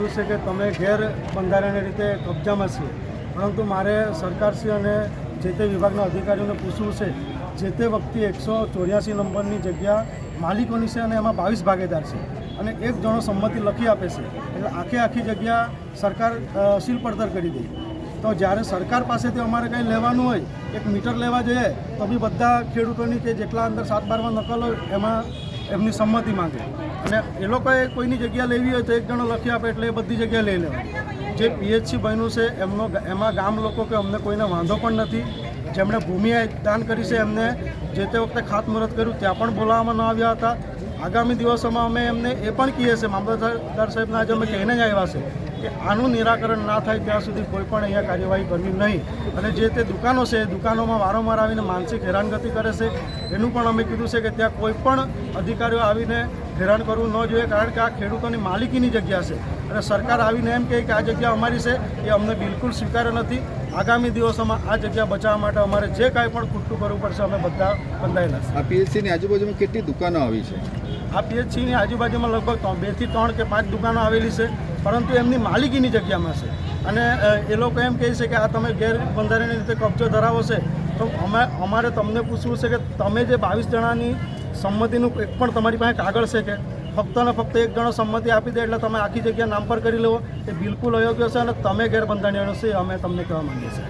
એવું છે કે તમે ઘેર બંધારણીય રીતે કબજામાં છીએ પરંતુ મારે સરકારશ્રી અને જે તે વિભાગના અધિકારીઓને પૂછવું છે, જે તે વખતે એકસો ચોર્યાસી નંબરની જગ્યા માલિકોની છે અને એમાં બાવીસ ભાગીદાર છે અને એક જણો સંમતિ લખી આપે છે. એટલે આખે આખી જગ્યા સરકાર શીલ પડતર કરી દે. તો જ્યારે સરકાર પાસેથી અમારે કંઈ લેવાનું હોય, એક મીટર લેવા જઈએ, તો બી બધા ખેડૂતોની કે જેટલા અંદર સાત બારમાં નકલ હોય, એમાં એમની સંમતિ માંગે. અને એ લોકોએ કોઈની જગ્યા લેવી હોય તો એક જણો લખી આપે એટલે એ બધી જગ્યા લઈ લેવાય. જે પીએચસી બન્યું છે, એમનો એમાં ગામ લોકો કે અમને કોઈને વાંધો પણ નથી. જેમણે ભૂમિ દાન કરી છે, એમને જે તે વખતે ખાતમુહૂર્ત કર્યું, ત્યાં પણ બોલાવવામાં ન આવ્યા હતા. આગામી દિવસોમાં અમે એમને એ પણ કહીએ છીએ, મામલતદાર સાહેબને આજે અમે કહીને જ આવ્યા છે કે આનું નિરાકરણ ના થાય ત્યાં સુધી કોઈ પણ અહીંયા કાર્યવાહી કરવી નહીં. અને જે તે દુકાનો છે એ દુકાનોમાં વારંવાર આવીને માનસિક હેરાનગતિ કરે છે, એનું પણ અમે કીધું છે કે ત્યાં કોઈ પણ અધિકારીઓ આવીને હેરાન કરવું ન જોઈએ, કારણ કે આ ખેડૂતોની માલિકીની જગ્યા છે. અને સરકાર આવીને એમ કહે કે આ જગ્યા અમારી છે, એ અમને બિલકુલ સ્વીકાર્ય નથી. આગામી દિવસોમાં આ જગ્યા બચાવવા માટે અમારે જે કાંઈ પણ ખૂટતું કરવું પડશે, અમે બધા બંધાયેલા છે આ પીએચસીની આજુબાજુમાં કેટલી દુકાનો આવી છે? આ પીએચસીની આજુબાજુમાં લગભગ બેથી ત્રણ કે પાંચ દુકાનો આવેલી છે, પરંતુ એમની માલિકીની જગ્યામાં છે. અને એ લોકો એમ કહે છે કે આ તમે ગેરબંધારણીય રીતે કબજો ધરાવો છે. તો અમે, અમારે તમને પૂછવું છે કે તમે જે બાવીસ જણાની સંમતિનું એક પણ તમારી પાસે કાગળ છે કે? ફક્ત ને ફક્ત એક જણો સંમતિ આપી દે એટલે તમે આખી જગ્યા નામ પર કરી લો એ બિલકુલ અયોગ્ય છે અને તમે ગેરબંધારણીય છે અમે તમને કહેવા માંગીએ છીએ.